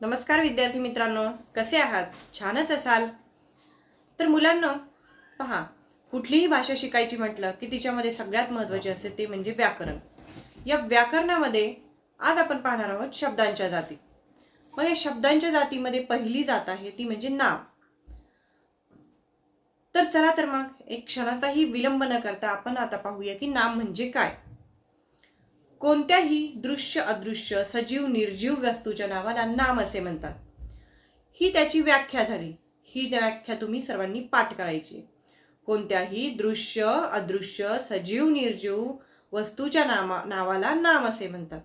नमस्कार विद्यार्थी मित्रांनो कसे आहात? छानच असाल? तर मुलांना पहा कुठलीही भाषा शिकायची म्हटलं की तिच्यामध्ये सगळ्यात महत्त्वाचे असते ते म्हणजे व्याकरण. या व्याकरणामध्ये आज आपण पाहणार आहोत शब्दांच्या जाती. मग या शब्दांच्या जातीमध्ये पहिली जात आहे ती म्हणजे नाव. तर चला तर मग एक क्षणाचाही विलंब न करता आपण आता पाहूया की नाम म्हणजे काय. कोणत्याही दृश्य अदृश्य सजीव निर्जीव वस्तूच्या नावाला नाम असे म्हणतात. ही त्याची व्याख्या झाली. ही व्याख्या तुम्ही सर्वांनी पाठ करायची. कोणत्याही दृश्य अदृश्य सजीव निर्जीव वस्तूच्या नामा नावाला नाम असे म्हणतात.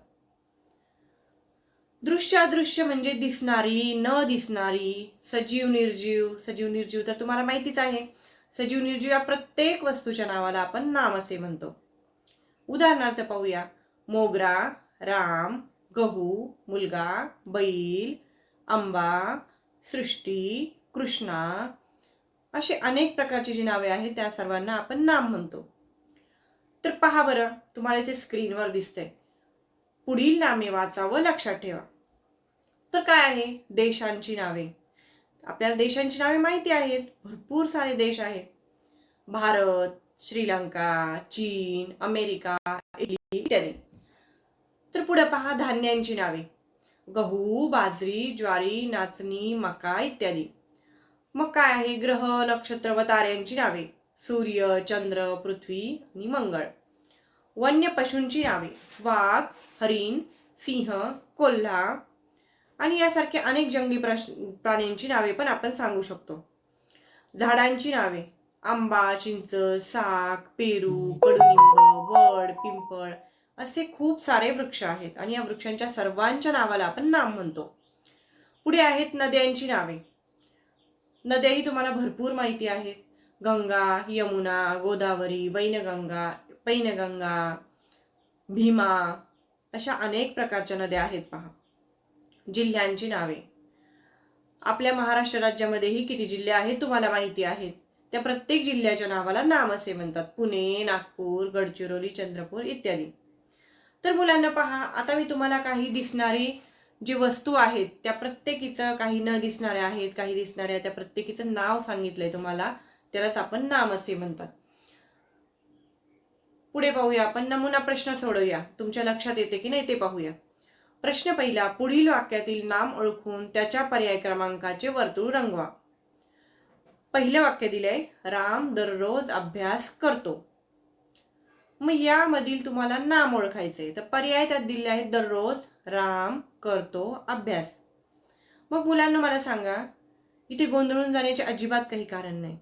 दृश्य अदृश्य म्हणजे दिसणारी न दिसणारी सजीव निर्जीव. सजीव निर्जीव तर तुम्हाला माहितीच आहे. सजीव निर्जीव या प्रत्येक वस्तूच्या नावाला आपण नाम असे म्हणतो. उदाहरणार्थ पाहूया. मोगरा राम गहू मुलगा बैल आंबा सृष्टी कृष्णा असे अनेक प्रकारची जी नावे आहेत त्या सर्वांना आपण नाम म्हणतो. तर पहा बरं तुम्हाला इथे स्क्रीनवर दिसतंय. पुढील नामे वाचा व लक्षात ठेवा. तर काय आहे? देशांची नावे. आपल्याला देशांची नावे माहिती आहेत. भरपूर सारे देश आहेत. भारत श्रीलंका चीन अमेरिका इटली इत्यादी तर पुढे पहा धान्यांची नावे. गहू बाजरी ज्वारी नाचणी मका इत्यादी. मग काय आहे ग्रह नक्षत्र व ताऱ्यांची नावे. सूर्य चंद्र पृथ्वी आणि मंगळ. वन्य पशूंची नावे. वाघ हरिण सिंह कोल्हा आणि यासारखे अनेक जंगली प्रश प्राण्यांची नावे पण आपण सांगू शकतो. झाडांची नावे. आंबा चिंच साग पेरू कडुलिंब वड पिंपळ असे खूप सारे वृक्ष आहेत आणि या वृक्षांच्या सर्वांच्या नावाला आपण नाम म्हणतो. पुढे आहेत नद्यांची नावे. नद्याही तुम्हाला भरपूर माहिती आहेत. गंगा यमुना गोदावरी वैनगंगा पैनगंगा भीमा अशा अनेक प्रकारच्या नद्या आहेत पहा. जिल्ह्यांची नावे. आपल्या महाराष्ट्र राज्यामध्येही किती जिल्हे आहेत तुम्हाला माहिती आहेत. त्या प्रत्येक जिल्ह्याच्या नावाला नाम असे म्हणतात. पुणे नागपूर गडचिरोली चंद्रपूर इत्यादी. तर मुलांना पहा आता मी तुम्हाला काही दिसणारी जी वस्तू आहेत त्या प्रत्येकीचं काही न दिसणाऱ्या आहेत काही दिसणाऱ्या त्या प्रत्येकीचं नाव सांगितलंय तुम्हाला त्यालाच आपण नाम असे म्हणतात. पुढे पाहूया आपण नमुना प्रश्न सोडवूया. तुमच्या लक्षात येते की नाही ते पाहूया. प्रश्न पहिला पुढील वाक्यातील नाम ओळखून त्याच्या पर्याय क्रमांकाचे वर्तुळ रंगवा. पहिलं वाक्य दिलंय राम दररोज अभ्यास करतो. मग यामधील तुम्हाला नाम ओळखायचं आहे तर पर्याय त्यात दिले आहेत दररोज राम करतो अभ्यास. मग मुलांना मला सांगा इथे गोंधळून जाण्याचे अजिबात काही कारण नाही.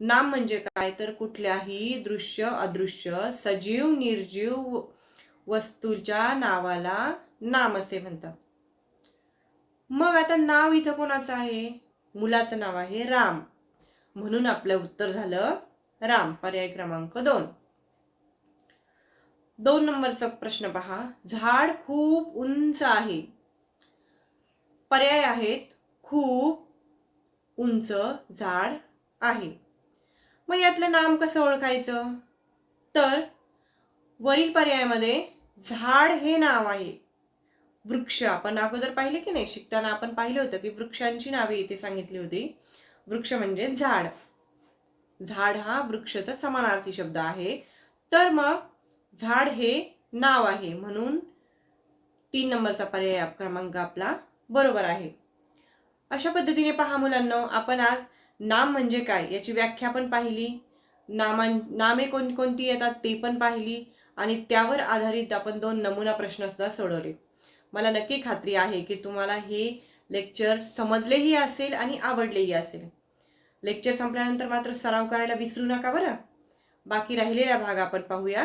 नाम म्हणजे काय? तर कुठल्याही दृश्य अदृश्य सजीव निर्जीव वस्तूच्या नावाला नाम असे म्हणतात. मग आता नाव इथं कोणाचं आहे? मुलाचं नाव आहे राम. म्हणून आपलं उत्तर झालं राम. पर्याय क्रमांक दोन. दोन नंबरचा प्रश्न पहा. झाड खूप उंच आहे. पर्याय आहेत. खूप उंच झाड आहे. मग यातलं नाम कसं ओळखायचं? तर वरील पर्यायामध्ये झाड हे नाव आहे. वृक्ष. आपण अगोदर पाहिले की नाही? शिकताना आपण पाहिलं होतं की वृक्षांची नावे इथे सांगितली होती. वृक्ष म्हणजे झाड. झाड हा वृक्षाचा समानार्थी शब्द आहे. तर मग झाड हे नाव आहे म्हणून तीन नंबरचा पर्याय क्रमांक आपला बरोबर आहे. अशा पद्धतीने पहा मुलांना आपण आज नाम म्हणजे काय याची व्याख्या पण पाहिली. नामां नामे कोणकोणती येतात ते पण पाहिली आणि त्यावर आधारित आपण दोन नमुना प्रश्नसुद्धा सोडवले. मला नक्की खात्री आहे की तुम्हाला हे लेक्चर समजलेही असेल आणि आवडलेही असेल. लेक्चर संपल्यानंतर मात्र सराव करायला विसरू नका बरं. बाकी राहिलेला भाग आपण पाहूया.